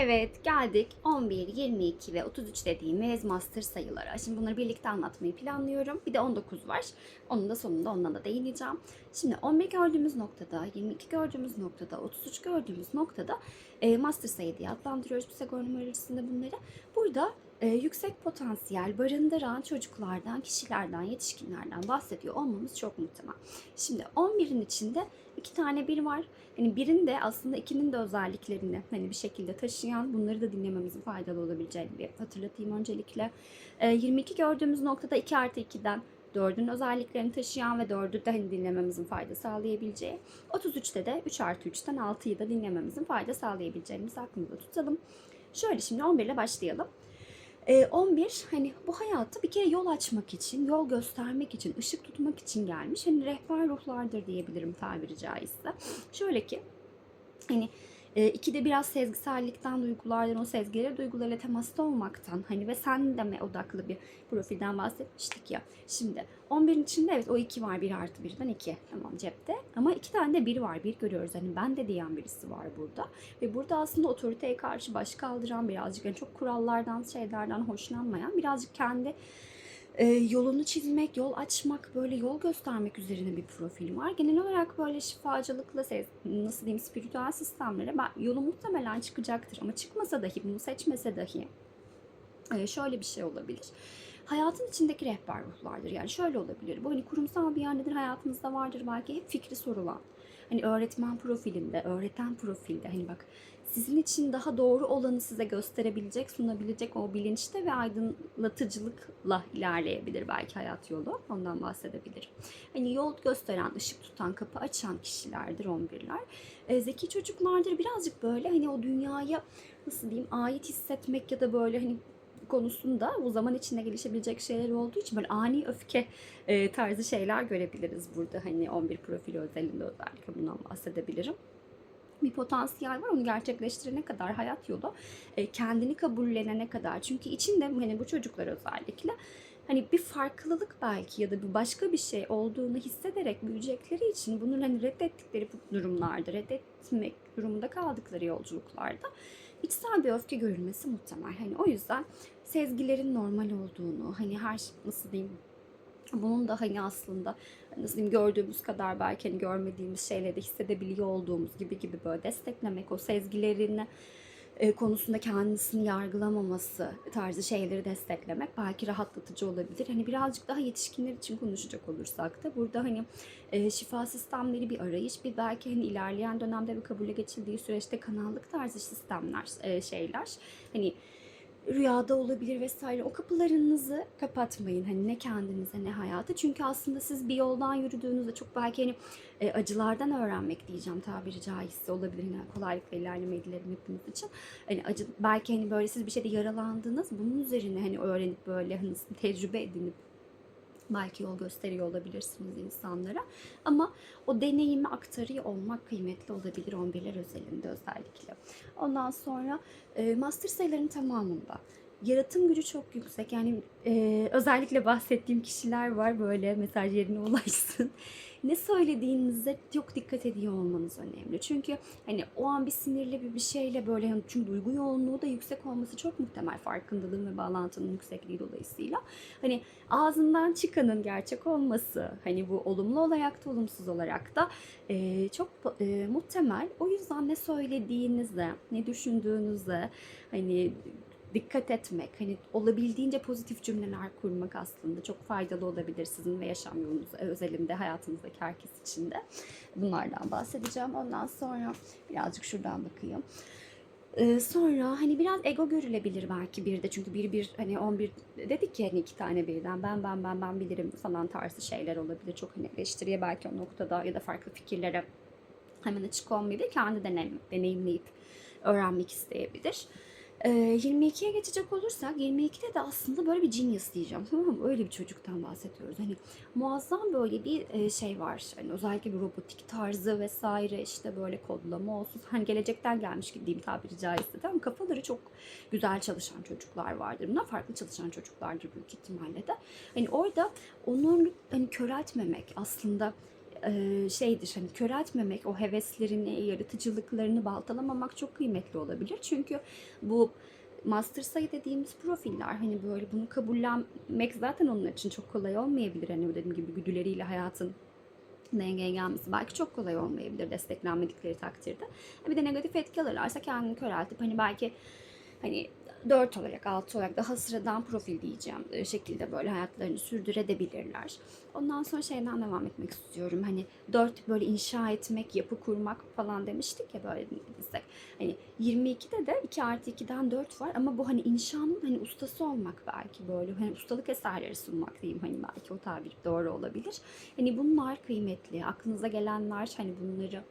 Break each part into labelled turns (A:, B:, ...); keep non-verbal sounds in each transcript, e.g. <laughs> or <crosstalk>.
A: Evet geldik 11, 22 ve 33 dediğimiz master sayılara. Şimdi bunları birlikte anlatmayı planlıyorum. Bir de 19 var. Onun da sonunda ondan da değineceğim. Şimdi 11 gördüğümüz noktada, 22 gördüğümüz noktada, 33 gördüğümüz noktada e, master sayı diye adlandırıyoruz Pisagor numarasında bunları. Burada e, yüksek potansiyel barındıran çocuklardan, kişilerden, yetişkinlerden bahsediyor olmamız çok muhtemel. Şimdi 11'in içinde iki tane bir var. Hani birin de aslında ikinin de özelliklerini hani bir şekilde taşıyan bunları da dinlememizin faydalı olabileceğini bir hatırlatayım öncelikle. E, 22 gördüğümüz noktada 2 artı 2'den 4'ün özelliklerini taşıyan ve 4'ü de hani dinlememizin fayda sağlayabileceği. 33'te de 3 artı 3'ten 6'yı da dinlememizin fayda sağlayabileceğimizi aklımızda tutalım. Şöyle şimdi 11 ile başlayalım. Ee, 11 hani bu hayatta bir kere yol açmak için, yol göstermek için, ışık tutmak için gelmiş. Hani rehber ruhlardır diyebilirim tabiri caizse. Şöyle ki hani e, ikide biraz sezgisellikten, duygulardan, o sezgileri duygularla temasta olmaktan hani ve sen deme odaklı bir profilden bahsetmiştik ya. Şimdi 11'in içinde evet o 2 var. 1 artı 1'den 2 tamam cepte. Ama iki tane de 1 var. 1 görüyoruz. Hani ben de diyen birisi var burada. Ve burada aslında otoriteye karşı baş kaldıran birazcık yani çok kurallardan şeylerden hoşlanmayan birazcık kendi e, yolunu çizmek, yol açmak, böyle yol göstermek üzerine bir profil var. Genel olarak böyle şifacılıkla, nasıl diyeyim, spiritüel sistemlere ben, yolu muhtemelen çıkacaktır. Ama çıkmasa dahi, bunu seçmese dahi e, şöyle bir şey olabilir. Hayatın içindeki rehber ruhlardır. Yani şöyle olabilir. Bu hani kurumsal bir yerdedir, hayatımızda vardır belki hep fikri sorulan. Hani öğretmen profilinde, öğreten profilde hani bak sizin için daha doğru olanı size gösterebilecek, sunabilecek o bilinçte ve aydınlatıcılıkla ilerleyebilir belki hayat yolu. Ondan bahsedebilirim. Hani yol gösteren, ışık tutan, kapı açan kişilerdir 11'ler. E, zeki çocuklardır. Birazcık böyle hani o dünyaya nasıl diyeyim ait hissetmek ya da böyle hani konusunda o zaman içinde gelişebilecek şeyler olduğu için böyle ani öfke e, tarzı şeyler görebiliriz burada. Hani 11 profili özelinde özellikle bundan bahsedebilirim bir potansiyel var. Onu gerçekleştirene kadar hayat yolu e, kendini kabullenene kadar. Çünkü içinde hani bu çocuklar özellikle hani bir farklılık belki ya da bir başka bir şey olduğunu hissederek büyüyecekleri için bunun hani reddettikleri bu durumlarda, reddetmek durumunda kaldıkları yolculuklarda içsel bir öfke görülmesi muhtemel. Hani o yüzden sezgilerin normal olduğunu, hani her nasıl diyeyim bunun da hani aslında nasıl diyeyim gördüğümüz kadar belki hani görmediğimiz şeyleri de hissedebiliyor olduğumuz gibi gibi böyle desteklemek, o sezgilerini e, konusunda kendisini yargılamaması tarzı şeyleri desteklemek belki rahatlatıcı olabilir. Hani birazcık daha yetişkinler için konuşacak olursak da burada hani e, şifa sistemleri bir arayış, bir belki hani ilerleyen dönemde bir kabule geçildiği süreçte kanallık tarzı sistemler, e, şeyler hani rüyada olabilir vesaire. O kapılarınızı kapatmayın. Hani ne kendinize ne hayata. Çünkü aslında siz bir yoldan yürüdüğünüzde çok belki hani e, acılardan öğrenmek diyeceğim tabiri caizse olabilir. Yani kolaylıkla ilerlemeyi dilerim hepimiz için. Hani acı belki hani böyle siz bir şeyde yaralandınız. Bunun üzerine hani öğrenip böyle hani tecrübe edinip belki yol gösteriyor olabilirsiniz insanlara. Ama o deneyimi aktarıyor olmak kıymetli olabilir 11'ler özelinde özellikle. Ondan sonra master sayıların tamamında yaratım gücü çok yüksek. Yani e, özellikle bahsettiğim kişiler var böyle mesaj yerine <laughs> ulaşsın. Ne söylediğinize çok dikkat ediyor olmanız önemli. Çünkü hani o an bir sinirli bir bir şeyle böyle hani çünkü duygu yoğunluğu da yüksek olması çok muhtemel farkındalığın ve bağlantının yüksekliği dolayısıyla. Hani ağzından çıkanın gerçek olması hani bu olumlu olarak da olumsuz olarak da e, çok e, muhtemel. O yüzden ne söylediğinize, ne düşündüğünüze hani dikkat etmek, hani olabildiğince pozitif cümleler kurmak aslında çok faydalı olabilir sizin ve yaşam yolunuz özelinde hayatınızdaki herkes için de. Bunlardan bahsedeceğim. Ondan sonra birazcık şuradan bakayım. Ee, sonra hani biraz ego görülebilir belki bir de çünkü bir bir hani 11 dedik ya hani iki tane birden ben ben ben ben bilirim falan tarzı şeyler olabilir. Çok hani eleştiriye belki o noktada ya da farklı fikirlere hemen açık olmayabilir. Kendi deneyim, deneyimleyip öğrenmek isteyebilir. Ee, 22'ye geçecek olursak 22'de de aslında böyle bir genius diyeceğim. Tamam mı? Öyle bir çocuktan bahsediyoruz. Hani muazzam böyle bir e, şey var. Hani özellikle bir robotik tarzı vesaire işte böyle kodlama olsun. Hani gelecekten gelmiş diyeyim tabiri caizse. Tamam kafaları çok güzel çalışan çocuklar vardır. Bunlar farklı çalışan çocuklardır büyük ihtimalle de. Hani orada onu hani köreltmemek aslında şeydir hani köreltmemek, o heveslerini, yaratıcılıklarını baltalamamak çok kıymetli olabilir. Çünkü bu master sayı dediğimiz profiller hani böyle bunu kabullenmek zaten onlar için çok kolay olmayabilir. Hani dediğim gibi güdüleriyle hayatın dengeye gelmesi belki çok kolay olmayabilir desteklenmedikleri takdirde. Bir de negatif etki alırlarsa kendini köreltip hani belki hani 4 olarak 6 olarak daha sıradan profil diyeceğim şekilde böyle hayatlarını sürdürebilirler. Ondan sonra şeyden devam etmek istiyorum. Hani 4 böyle inşa etmek, yapı kurmak falan demiştik ya böyle dediysek. Hani 22'de de 2 artı 2'den 4 var ama bu hani inşanın hani ustası olmak belki böyle hani ustalık eserleri sunmak diyeyim hani belki o tabir doğru olabilir. Hani bunlar kıymetli. Aklınıza gelenler hani bunları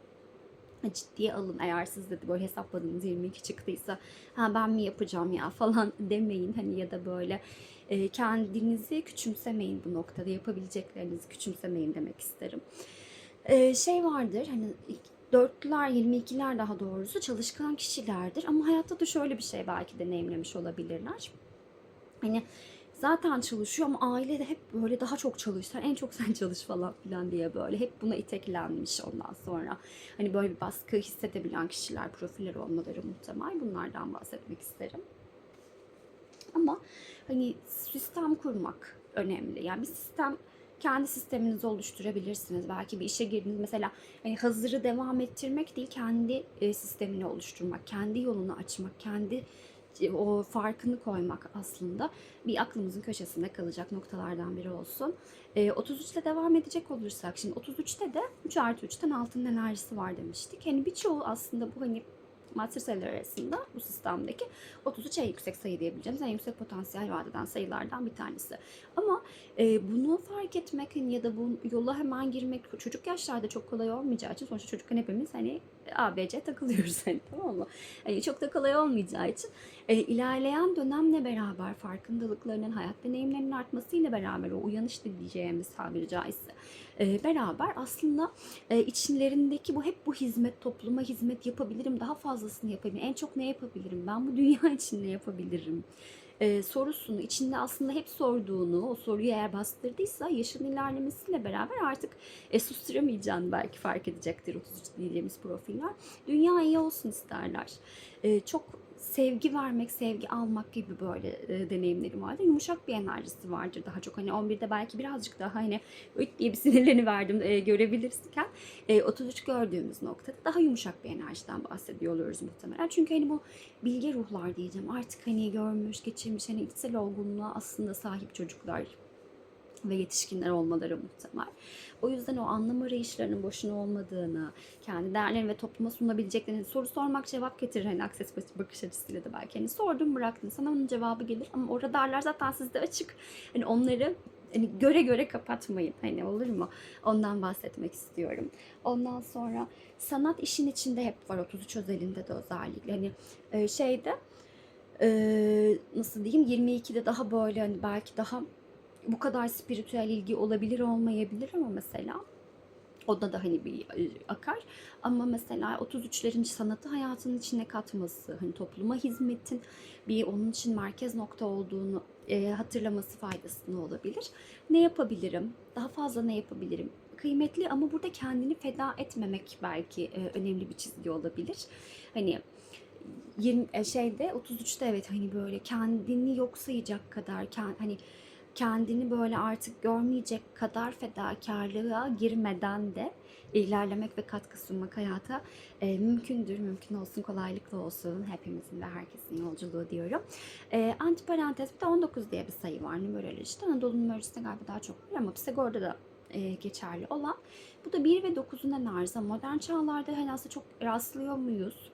A: ciddiye alın eğer siz de böyle hesapladığınız 22 çıktıysa ha ben mi yapacağım ya falan <laughs> demeyin hani ya da böyle e, kendinizi küçümsemeyin bu noktada yapabileceklerinizi küçümsemeyin demek isterim. E, şey vardır hani dörtlüler 22'ler daha doğrusu çalışkan kişilerdir ama hayatta da şöyle bir şey belki deneyimlemiş olabilirler. Hani zaten çalışıyor ama aile de hep böyle daha çok çalış. En çok sen çalış falan filan diye böyle hep buna iteklenmiş ondan sonra. Hani böyle bir baskı hissedebilen kişiler, profiller olmaları muhtemel. Bunlardan bahsetmek isterim. Ama hani sistem kurmak önemli. Yani bir sistem kendi sisteminizi oluşturabilirsiniz. Belki bir işe girdiniz mesela hani hazırı devam ettirmek değil kendi e, sistemini oluşturmak, kendi yolunu açmak, kendi o farkını koymak aslında bir aklımızın köşesinde kalacak noktalardan biri olsun. E, 33 ile devam edecek olursak şimdi 33'te de 3 artı 3'ten altının enerjisi var demiştik. Hani birçoğu aslında bu hani sayılar arasında bu sistemdeki 33 en yüksek sayı diyebileceğimiz en yüksek potansiyel vadeden sayılardan bir tanesi. Ama e, bunu fark etmek hani ya da bu yola hemen girmek çocuk yaşlarda çok kolay olmayacağı için sonuçta çocukken hepimiz hani ABC takılıyoruz hani tamam mı? Hani çok da kolay olmayacağı için. E, ilerleyen dönemle beraber farkındalıklarının, hayat deneyimlerinin artmasıyla beraber o uyanış diyeceğimiz tabiri caizse e, beraber aslında e, içlerindeki bu hep bu hizmet, topluma hizmet yapabilirim, daha fazlasını yapabilirim, en çok ne yapabilirim, ben bu dünya <laughs> için ne yapabilirim e, sorusunu içinde aslında hep sorduğunu, o soruyu eğer bastırdıysa yaşın ilerlemesiyle beraber artık e, susturamayacağını belki fark edecektir 33 diyeceğimiz profiller. Dünya iyi olsun isterler. E, çok sevgi vermek, sevgi almak gibi böyle e, deneyimlerim vardır. Yumuşak bir enerjisi vardır daha çok. Hani 11'de belki birazcık daha hani öt diye bir <laughs> sinirlerini verdim e, görebilirsken e, 33 gördüğümüz noktada daha yumuşak bir enerjiden bahsediyor oluyoruz muhtemelen. Çünkü hani bu bilge ruhlar diyeceğim artık hani görmüş, geçirmiş hani içsel olgunluğa aslında sahip çocuklar ve yetişkinler olmaları muhtemel. O yüzden o anlam arayışlarının boşuna olmadığını, kendi değerlerini ve topluma sunabileceklerini soru sormak cevap getirir. Hani akses bakış açısıyla da belki. Hani sordum bıraktın sana onun cevabı gelir ama o radarlar zaten sizde açık. Hani onları hani göre göre kapatmayın. Hani olur mu? Ondan bahsetmek istiyorum. Ondan sonra sanat işin içinde hep var 33 özelinde de özellikle. Hani e, şeyde e, nasıl diyeyim 22'de daha böyle hani belki daha bu kadar spiritüel ilgi olabilir olmayabilir ama mesela o da hani bir e, akar. Ama mesela 33'lerin sanatı hayatının içine katması, hani topluma hizmetin bir onun için merkez nokta olduğunu e, hatırlaması faydasını olabilir. Ne yapabilirim? Daha fazla ne yapabilirim? Kıymetli ama burada kendini feda etmemek belki e, önemli bir çizgi olabilir. Hani 20 e, şeyde 33'te evet hani böyle kendini yok sayacak kadar hani kendini böyle artık görmeyecek kadar fedakarlığa girmeden de ilerlemek ve katkı sunmak hayata e, mümkündür. Mümkün olsun, kolaylıkla olsun. Hepimizin ve herkesin yolculuğu diyorum. E, antiparantez bir de 19 diye bir sayı var numerolojide. Anadolu numerolojisinde galiba daha çok var ama Pisagor'da da e, geçerli olan. Bu da 1 ve 9'un enerjisi. Modern çağlarda hani aslında çok rastlıyor muyuz?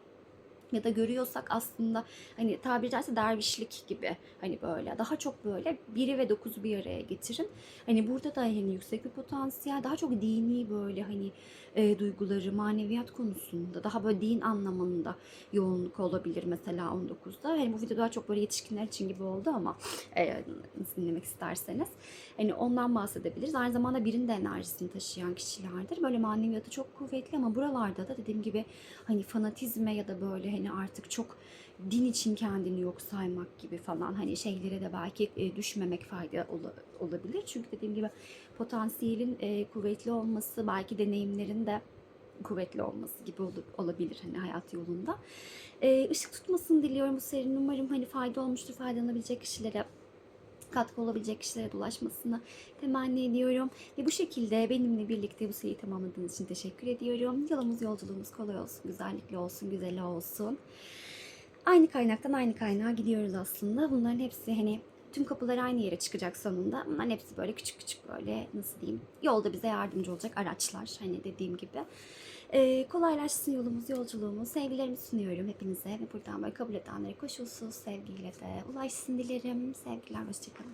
A: Ya da görüyorsak aslında hani tabiri caizse dervişlik gibi hani böyle daha çok böyle biri ve dokuzu bir araya getirin. Hani burada da hani yüksek bir potansiyel daha çok dini böyle hani e, duyguları maneviyat konusunda daha böyle din anlamında yoğunluk olabilir mesela 19'da. Hani bu video daha çok böyle yetişkinler için gibi oldu ama e, dinlemek isterseniz. Hani ondan bahsedebiliriz. Aynı zamanda birinin de enerjisini taşıyan kişilerdir. Böyle maneviyatı çok kuvvetli ama buralarda da dediğim gibi hani fanatizme ya da böyle hani artık çok din için kendini yok saymak gibi falan hani şeylere de belki e, düşmemek fayda ola- olabilir. Çünkü dediğim gibi potansiyelin e, kuvvetli olması belki deneyimlerin de kuvvetli olması gibi ol- olabilir hani hayat yolunda. E, ışık tutmasını diliyorum bu serinin. Umarım hani fayda olmuştur, faydalanabilecek kişilere katkı olabilecek kişilere de ulaşmasını temenni ediyorum. Ve bu şekilde benimle birlikte bu seriyi tamamladığınız için teşekkür ediyorum. Yolumuz yolculuğumuz kolay olsun, güzellikli olsun, güzel olsun. Aynı kaynaktan aynı kaynağa gidiyoruz aslında. Bunların hepsi hani tüm kapılar aynı yere çıkacak sonunda. Bunların hepsi böyle küçük küçük böyle nasıl diyeyim yolda bize yardımcı olacak araçlar. Hani dediğim gibi. Ee, kolaylaşsın yolumuz, yolculuğumuz. Sevgilerimi sunuyorum hepinize ve buradan böyle kabul edenlere koşulsuz sevgiyle de ulaşsın dilerim. Sevgiler, hoşçakalın.